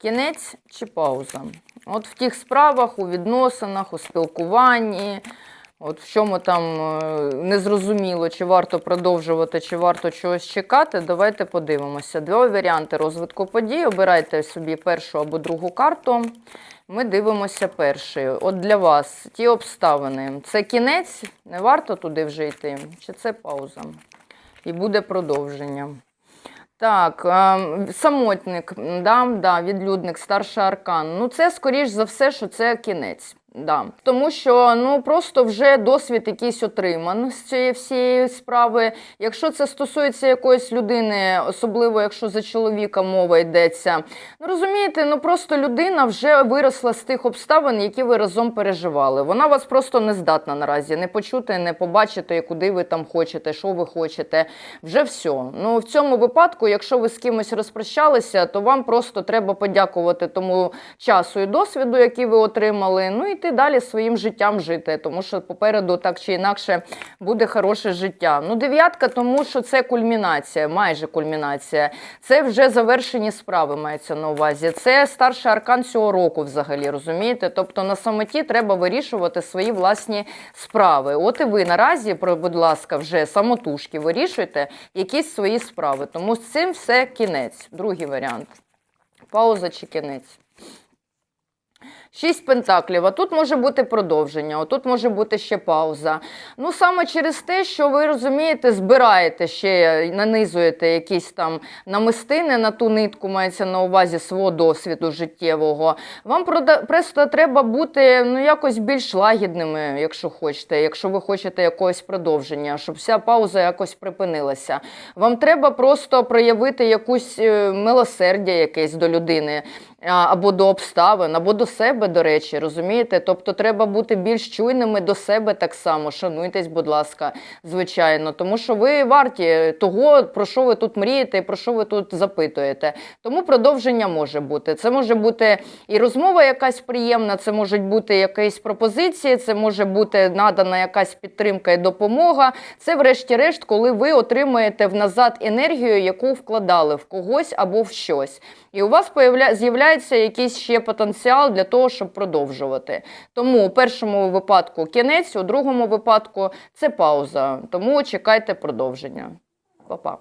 Кінець чи пауза? От в тих справах, у відносинах, у спілкуванні, от в чому там е, незрозуміло, чи варто продовжувати, чи варто чогось чекати, давайте подивимося. Два варіанти розвитку подій. Обирайте собі першу або другу карту. Ми дивимося перший. От для вас ті обставини. Це кінець, не варто туди вже йти, чи це пауза? І буде продовження. Так, е, самотник, да, да, відлюдник, старший аркан. Ну, це скоріш за все, що це кінець. Да. Тому що ну просто вже досвід якийсь отриман з цієї всієї справи. Якщо це стосується якоїсь людини, особливо якщо за чоловіка мова йдеться, ну розумієте, ну просто людина вже виросла з тих обставин, які ви разом переживали. Вона вас просто не здатна наразі не почути, не побачити, куди ви там хочете, що ви хочете. Вже все. Ну в цьому випадку, якщо ви з кимось розпрощалися, то вам просто треба подякувати тому часу і досвіду, який ви отримали. Ну і йти далі своїм життям жити, тому що попереду так чи інакше буде хороше життя. Ну, дев'ятка, тому що це кульмінація, майже кульмінація. Це вже завершені справи мається на увазі. Це старший аркан цього року, взагалі, розумієте? Тобто на самоті треба вирішувати свої власні справи. От і ви наразі, будь ласка, вже самотужки вирішуйте якісь свої справи. Тому з цим все кінець. Другий варіант. Пауза чи кінець. Шість пентаклів, а тут може бути продовження, тут може бути ще пауза. Ну саме через те, що ви розумієте, збираєте ще, нанизуєте якісь там намистини на ту нитку, мається на увазі свого досвіду життєвого. Вам просто треба бути ну якось більш лагідними, якщо хочете, якщо ви хочете якогось продовження, щоб вся пауза якось припинилася. Вам треба просто проявити якусь е, милосердя якесь до людини або до обставин, або до себе, до речі, розумієте? Тобто треба бути більш чуйними до себе так само. Шануйтесь, будь ласка, звичайно, тому що ви варті того, про що ви тут мрієте, про що ви тут запитуєте. Тому продовження може бути. Це може бути і розмова якась приємна, це можуть бути якісь пропозиції, це може бути надана якась підтримка і допомога. Це, врешті-решт, коли ви отримуєте в назад енергію, яку вкладали в когось або в щось. І у вас появля... з'являється якийсь ще потенціал для того, щоб продовжувати. Тому у першому випадку кінець, у другому випадку це пауза. Тому чекайте продовження. Па-па.